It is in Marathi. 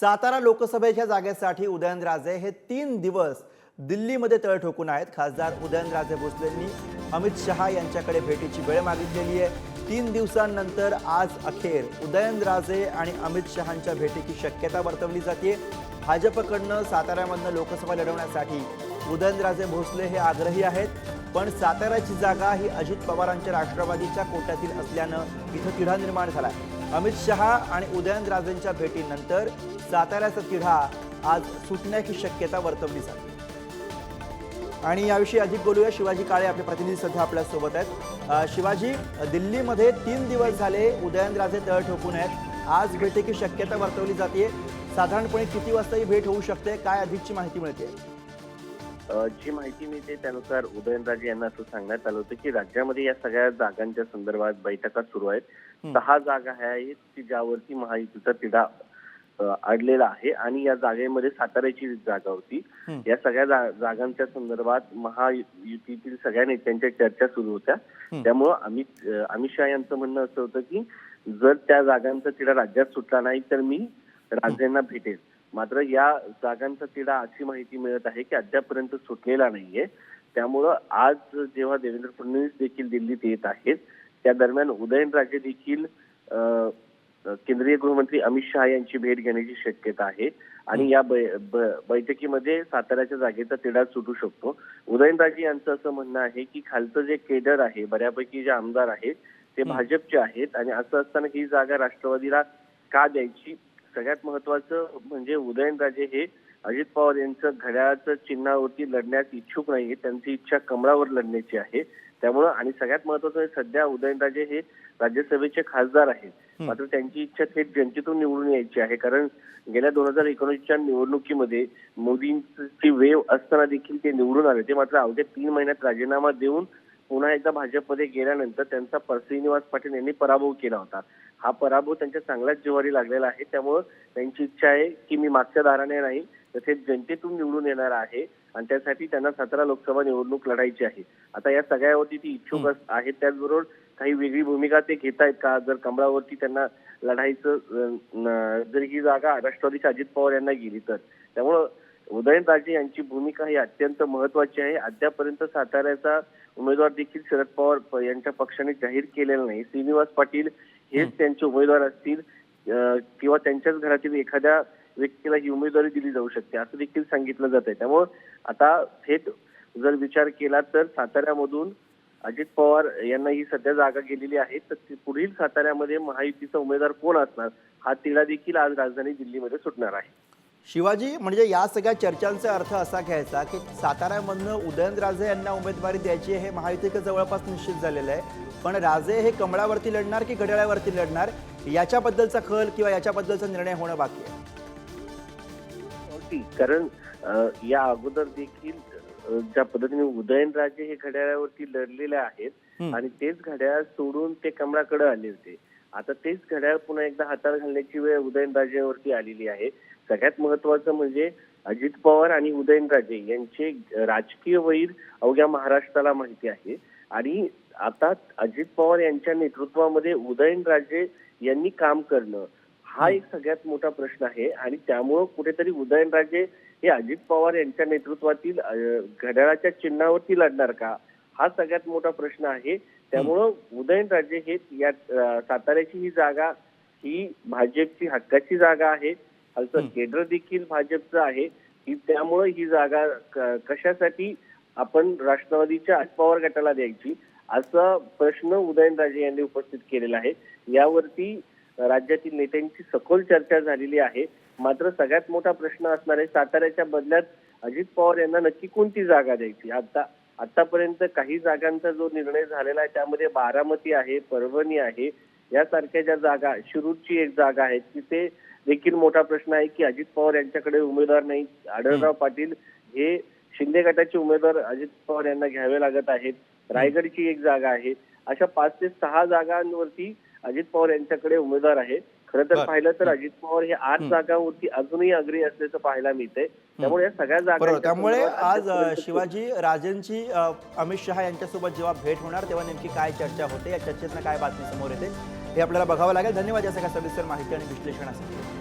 सातारा लोकसभेच्या जागेसाठी उदयनराजे हे तीन दिवस दिल्लीमध्ये तळ ठोकून आहेत. खासदार उदयनराजे भोसलेंनी अमित शहा यांच्याकडे भेटीची वेळ मागितलेली आहे. तीन दिवसांनंतर आज अखेर उदयनराजे आणि अमित शहांच्या भेटीची शक्यता वर्तवली जाते. भाजपकडनं साताऱ्यामधनं लोकसभा लढवण्यासाठी उदयनराजे भोसले हे आग्रही आहेत. पण साताऱ्याची जागा ही अजित पवारांच्या राष्ट्रवादीच्या कोट्यातील असल्यानं इथं तिढा निर्माण झाला अमित शहा आणि उदयनराजेंच्या भेटीनंतर साताऱ्याचा तिढा आज सुटण्याची शक्यता वर्तवली जाते. आणि याविषयी अधिक बोलूया. शिवाजी काळे आपले प्रतिनिधी सध्या आपल्यासोबत आहेत. शिवाजी दिल्लीमध्ये तीन दिवस झाले उदयनराजे तळ ठोकून आहेत. आज भेटीची शक्यता वर्तवली जाते. साधारणपणे किती वाजता ही भेट होऊ शकते? काय अधिकची माहिती मिळते? जी माहिती मिळते त्यानुसार उदयनराजे यांना असं सांगण्यात आलं होतं की राज्यामध्ये या सगळ्या जागांच्या संदर्भात बैठका सुरू आहेत. सहा जागा ह्या आहेत की ज्यावरती महायुतीचा तिढा अडलेला आहे आणि या जागेमध्ये साताऱ्याची जागा होती. या सगळ्या जा- जागांच्या संदर्भात महायुतीतील सगळ्या नेत्यांच्या चर्चा सुरू होत्या. त्यामुळं अमित अमित शहा यांचं म्हणणं असं होतं की जर त्या जागांचा तिढा राज्यात सुटला नाही तर मी राजेंना भेटेल मात्र या जागांचा तिढा अशी माहिती मिळत आहे की अद्यापर्यंत सुटलेला नाहीये. त्यामुळं आज जेव्हा देवेंद्र फडणवीस देखील दिल्लीत येत आहेत त्या दरम्यान उदयनराजे देखील केंद्रीय गृहमंत्री अमित शहा यांची भेट घेण्याची शक्यता आहे. आणि या बैठकीमध्ये साताऱ्याच्या जागेचा तिढा सुटू शकतो. उदयनराजे यांचं असं म्हणणं आहे की खालचं जे केडर आहे बऱ्यापैकी जे आमदार आहेत ते. भाजपचे आहेत. आणि असं असताना ही जागा राष्ट्रवादीला का द्यायची? सगळ्यात महत्वाचं म्हणजे उदयनराजे हे अजित पवार यांचं घड्याळाचं चिन्हावरती लढण्यास इच्छुक नाहीये त्यांची इच्छा कमळावर लढण्याची आहे. त्यामुळं आणि सगळ्यात महत्वाचं म्हणजे सध्या उदयनराजे हे राज्यसभेचे खासदार आहेत. मात्र त्यांची इच्छा थेट जनतेतून निवडून यायची आहे. कारण गेल्या दोन हजार एकोणीसच्या निवडणुकीमध्ये मोदींची वेव असताना देखील ते निवडून आले ते मात्र अवघ्या तीन महिन्यात राजीनामा देऊन पुन्हा एकदा भाजपमध्ये गेल्यानंतर त्यांचा पर श्रीनिवास पाटील यांनी पराभव केला होता. हा पराभव त्यांच्या चांगल्याच जिव्हारी लागलेला आहे. त्यामुळं त्यांची इच्छा आहे की मी मागच्या दाराने नाही तर ते जनतेतून निवडून येणार आहे आणि त्यासाठी त्यांना सातारा लोकसभा निवडणूक लढायची आहे. आता या सगळ्यावरती ती इच्छुक आहेत त्याचबरोबर काही वेगळी भूमिका ते घेत आहेत का? जर कमळावरती त्यांना लढायचं जर ही जागा राष्ट्रवादीच्या अजित पवार यांना गेली तर. त्यामुळं उदयनराजे यांची भूमिका ही अत्यंत महत्वाची आहे. अद्यापर्यंत साताऱ्याचा उमेदवार देखील शरद पवार यांच्या पक्षाने जाहीर केलेला नाही. श्रीनिवास पाटील हेच. त्यांचे उमेदवार असतील. किंवा त्यांच्याच घरातील एखाद्या व्यक्तीला ही उमेदवारी दिली जाऊ शकते असं देखील सांगितलं जात आहे त्यामुळं आता थेट जर विचार केला तर साताऱ्यामधून अजित पवार यांना ही सध्या जागा गेलेली आहे तर ती पुढील साताऱ्यामध्ये महायुतीचा उमेदवार कोण असणार हा तिढा देखील आज राजधानी दिल्लीमध्ये सुटणार आहे. शिवाजी म्हणजे या सगळ्या चर्चांचा अर्थ असा घ्यायचा की साताऱ्यामधनं उदयनराजे यांना उमेदवारी द्यायची हे महायुतीचं जवळपास निश्चित झालेलं आहे. पण राजे हे कमळावरती लढणार की घड्याळावरती लढणार? याच्याबद्दलचा कल किंवा याच्याबद्दलचा निर्णय होणं बाकी आहे. कारण या अगोदर देखील ज्या पद्धतीने उदयनराजे हे घड्याळावरती लढलेले आहेत. आणि तेच घड्याळ सोडून ते कमळाकडे आले होते. आता तेच घड्याळ पुन्हा एकदा हातात घालण्याची वेळ उदयनराजेवरती आलेली आहे. सगळ्यात महत्वाचं म्हणजे अजित पवार आणि उदयनराजे यांचे राजकीय वैर अवघ्या महाराष्ट्राला माहिती आहे. आणि आता अजित पवार यांच्या नेतृत्वामध्ये उदयनराजे यांनी काम करणं हा एक सगळ्यात मोठा प्रश्न आहे. आणि त्यामुळं कुठेतरी उदयनराजे हे अजित पवार यांच्या नेतृत्वातील घड्याळाच्या चिन्हावरती लढणार का? हा सगळ्यात मोठा प्रश्न आहे. त्यामुळं उदयनराजे हे या साताऱ्याची ही जागा ही भाजपची हक्काची जागा आहे. हं. केंद्र देखील भाजपचं आहे. ही त्यामुळं ही जागा क- कशासाठी आपण राष्ट्रवादीच्या अजित पवार गटाला द्यायची? असा प्रश्न उदयनराजे यांनी उपस्थित केलेला आहे. यावरती राज्यातील नेत्यांची सखोल चर्चा झालेली आहे. मात्र सगळ्यात मोठा प्रश्न असणार आहे साताऱ्याच्या बदल्यात अजित पवार यांना नक्की कोणती जागा द्यायची? आता आतापर्यंत काही जागांचा जो निर्णय झालेला आहे त्यामध्ये बारामती आहे परभणी आहे यासारख्या ज्या जागा शिरूरची एक जागा आहे तिथे देखील मोठा प्रश्न आहे की अजित पवार यांच्याकडे उमेदवार नाही. आढळराव पाटील हे शिंदे गटाचे उमेदवार अजित पवार यांना घ्यावे लागत आहेत. रायगडची एक जागा आहे. अशा पाच ते सहा जागांवरती अजित पवार यांच्याकडे उमेदवार आहे खरं तर. पाहिलं तर अजित पवार हे आठ. जागांवरती अजूनही अग्री असल्याचं पाहायला मिळतंय. त्यामुळे या सगळ्या जागा त्यामुळे आज शिवाजी राजेंची अमित शहा यांच्यासोबत जेव्हा भेट होणार तेव्हा नेमकी काय चर्चा होते? या चर्चेतनं काय बातमी समोर येते? हे आपल्याला बघावं लागेल. धन्यवाद या सगळ्या सविस्तर माहिती आणि विश्लेषणासाठी.